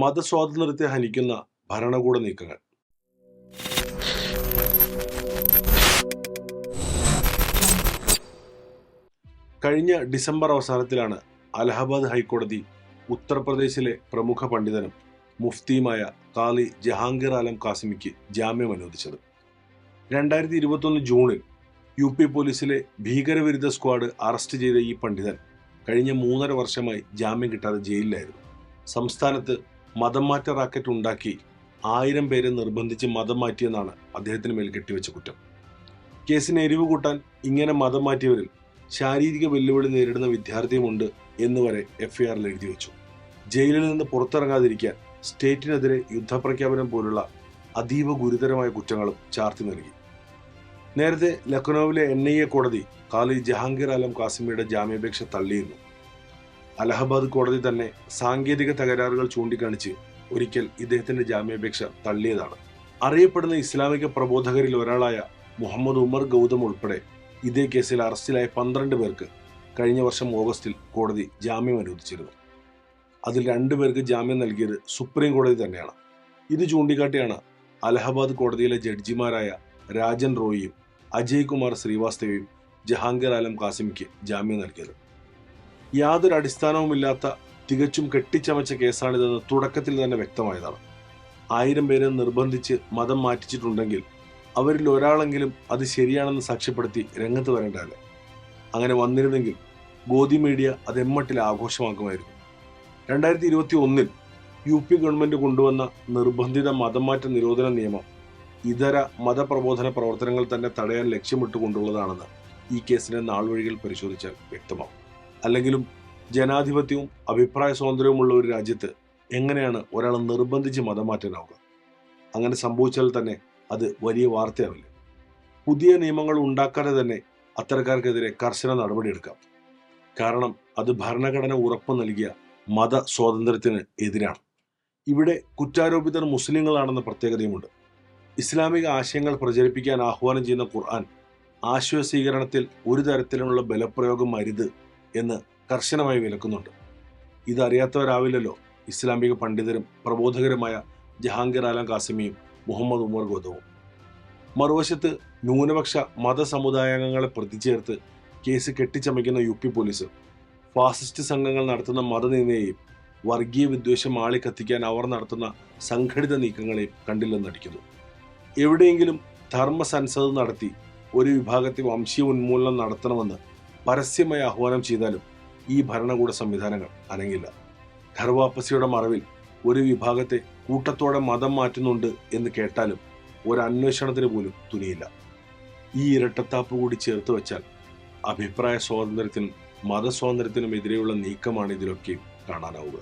മതസ്വാതന്ത്ര്യത്തെ ഹനിക്കുന്ന ഭരണകൂട നീക്കങ്ങൾ. കഴിഞ്ഞ ഡിസംബർ അവസാനത്തിലാണ് അലഹബാദ് ഹൈക്കോടതി ഉത്തർപ്രദേശിലെ പ്രമുഖ പണ്ഡിതനും മുഫ്തിയുമായ കാളി ജഹാംഗീർ ആലം കാസിമിക്ക് ജാമ്യം അനുവദിച്ചത്. രണ്ടായിരത്തി ഇരുപത്തൊന്ന് ജൂണിൽ യു പി പോലീസിലെ ഭീകരവിരുദ്ധ സ്ക്വാഡ് അറസ്റ്റ് ചെയ്ത ഈ പണ്ഡിതൻ കഴിഞ്ഞ മൂന്നര വർഷമായി ജാമ്യം കിട്ടാതെ ജയിലിലായിരുന്നു. സംസ്ഥാനത്ത് മതം മാറ്റ റാക്കറ്റ് ഉണ്ടാക്കി ആയിരം പേരെ നിർബന്ധിച്ച് മതം മാറ്റിയെന്നാണ് അദ്ദേഹത്തിന് മേൽ കെട്ടിവെച്ച കുറ്റം. കേസിന് എരിവ് കൂട്ടാൻ ഇങ്ങനെ മതം മാറ്റിയവരിൽ ശാരീരിക വെല്ലുവിളി നേരിടുന്ന വിദ്യാർത്ഥിയുമുണ്ട് എന്ന് വരെ എഫ്ഐആറിൽ എഴുതി വെച്ചു. ജയിലിൽ നിന്ന് പുറത്തിറങ്ങാതിരിക്കാൻ സ്റ്റേറ്റിനെതിരെ യുദ്ധപ്രഖ്യാപനം പോലുള്ള അതീവ ഗുരുതരമായ കുറ്റങ്ങളും ചാർത്തി നൽകി. നേരത്തെ ലക്നൌവിലെ എൻ ഐ എ കോടതി കാലി ജഹാംഗീർ ആലം കാസിമിയുടെ ജാമ്യാപേക്ഷ തള്ളിയിരുന്നു. അലഹബാദ് കോടതി തന്നെ സാങ്കേതിക തകരാറുകൾ ചൂണ്ടിക്കാണിച്ച് ഒരിക്കൽ ഇദ്ദേഹത്തിന്റെ ജാമ്യാപേക്ഷ തള്ളിയതാണ്. അറിയപ്പെടുന്ന ഇസ്ലാമിക പ്രബോധകരിൽ ഒരാളായ മുഹമ്മദ് ഉമർ ഗൗതം ഉൾപ്പെടെ ഇതേ കേസിൽ അറസ്റ്റിലായ പന്ത്രണ്ട് പേർക്ക് കഴിഞ്ഞ വർഷം ഓഗസ്റ്റിൽ കോടതി ജാമ്യം അനുവദിച്ചിരുന്നു. അതിൽ രണ്ടുപേർക്ക് ജാമ്യം നൽകിയത് സുപ്രീം കോടതി തന്നെയാണ്. ഇത് ചൂണ്ടിക്കാട്ടിയാണ് അലഹബാദ് കോടതിയിലെ ജഡ്ജിമാരായ രാജൻ റോയിയും അജയ് കുമാർ ശ്രീവാസ്തവയും ജഹാംഗീർ ആലം കാസിമിക്ക് ജാമ്യം നൽകിയത്. യാതൊരു അടിസ്ഥാനവുമില്ലാത്ത തികച്ചും കെട്ടിച്ചമച്ച കേസാണിതെന്ന് തുടക്കത്തിൽ തന്നെ വ്യക്തമായതാണ്. ആയിരം പേരെ നിർബന്ധിച്ച് മതം മാറ്റിച്ചിട്ടുണ്ടെങ്കിൽ അവരിൽ ഒരാളെങ്കിലും അത് ശരിയാണെന്ന് സാക്ഷ്യപ്പെടുത്തി രംഗത്ത് വരേണ്ടതല്ലേ? അങ്ങനെ വന്നിരുന്നെങ്കിൽ ഗോദി മീഡിയ അത് എമ്മട്ടിൽ ആഘോഷമാക്കുമായിരുന്നു. രണ്ടായിരത്തി ഇരുപത്തി ഒന്നിൽ യു പി ഗവൺമെന്റ് കൊണ്ടുവന്ന നിർബന്ധിത മതമാറ്റ നിരോധന നിയമം ഇതര മതപ്രബോധന പ്രവർത്തനങ്ങൾ തന്നെ തടയാൻ ലക്ഷ്യമിട്ടുകൊണ്ടുള്ളതാണെന്ന് ഈ കേസിന്റെ നാൾവഴികൾ പരിശോധിച്ചാൽ വ്യക്തമാവും അല്ലെങ്കിലും ജനാധിപത്യവും അഭിപ്രായ സ്വാതന്ത്ര്യവുമുള്ള ഒരു രാജ്യത്ത് എങ്ങനെയാണ് ഒരാളെ നിർബന്ധിച്ച് മതം മാറ്റാനാവുക അങ്ങനെ സംഭവിച്ചാൽ തന്നെ അത് വലിയ വാർത്തയാവില്ല. പുതിയ നിയമങ്ങൾ ഉണ്ടാക്കാതെ തന്നെ അത്തരക്കാർക്കെതിരെ കർശന നടപടിയെടുക്കാം. കാരണം അത് ഭരണഘടന ഉറപ്പ് നൽകിയ മത സ്വാതന്ത്ര്യത്തിന് എതിരാണ്. ഇവിടെ കുറ്റാരോപിതർ മുസ്ലിങ്ങളാണെന്ന പ്രത്യേകതയുമുണ്ട്. ഇസ്ലാമിക ആശയങ്ങൾ പ്രചരിപ്പിക്കാൻ ആഹ്വാനം ചെയ്യുന്ന ഖുർആൻ ആശയസ്വീകരണത്തിൽ ഒരു തരത്തിലുള്ള ബലപ്രയോഗം അരുത് എന്ന് കർശനമായി വിലക്കുന്നുണ്ട്. ഇതറിയാത്തവരാവില്ലല്ലോ ഇസ്ലാമിക പണ്ഡിതരും പ്രബോധകരുമായ ജഹാംഗീർ ആലം കാസിമിയും മുഹമ്മദ് ഉമർ ഗോദവും മറുവശത്ത് ന്യൂനപക്ഷ മതസമുദായാംഗങ്ങളെ പ്രതിചേർത്ത് കേസ് കെട്ടിച്ചമയ്ക്കുന്ന യു പി പോലീസ് ഫാസിസ്റ്റ് സംഘങ്ങൾ നടത്തുന്ന മതനിന്ദയെയും വർഗീയ വിദ്വേഷം ആളിക്കത്തിക്കാൻ അവർ നടത്തുന്ന സംഘടിത നീക്കങ്ങളെയും കണ്ടില്ലെന്നടിക്കുന്നു എവിടെയെങ്കിലും ധർമ്മസൻസത് നടത്തി ഒരു വിഭാഗത്തെ വംശീയ ഉന്മൂലനം നടത്തണമെന്ന് പരസ്യമായി ആഹ്വാനം ചെയ്താലും ഈ ഭരണകൂട സംവിധാനങ്ങൾ അനങ്ങില്ല. ധർവാപ്പസിയുടെ മറവിൽ ഒരു വിഭാഗത്തെ കൂട്ടത്തോടെ മതം മാറ്റുന്നുണ്ട് എന്ന് കേട്ടാലും ഒരു പോലും തുനിയില്ല. ഈ ഇരട്ടത്താപ്പ് കൂടി ചേർത്ത് വെച്ചാൽ അഭിപ്രായ സ്വാതന്ത്ര്യത്തിനും മതസ്വാതന്ത്ര്യത്തിനും എതിരെയുള്ള നീക്കമാണ് ഇതിലൊക്കെ കാണാനാവുക.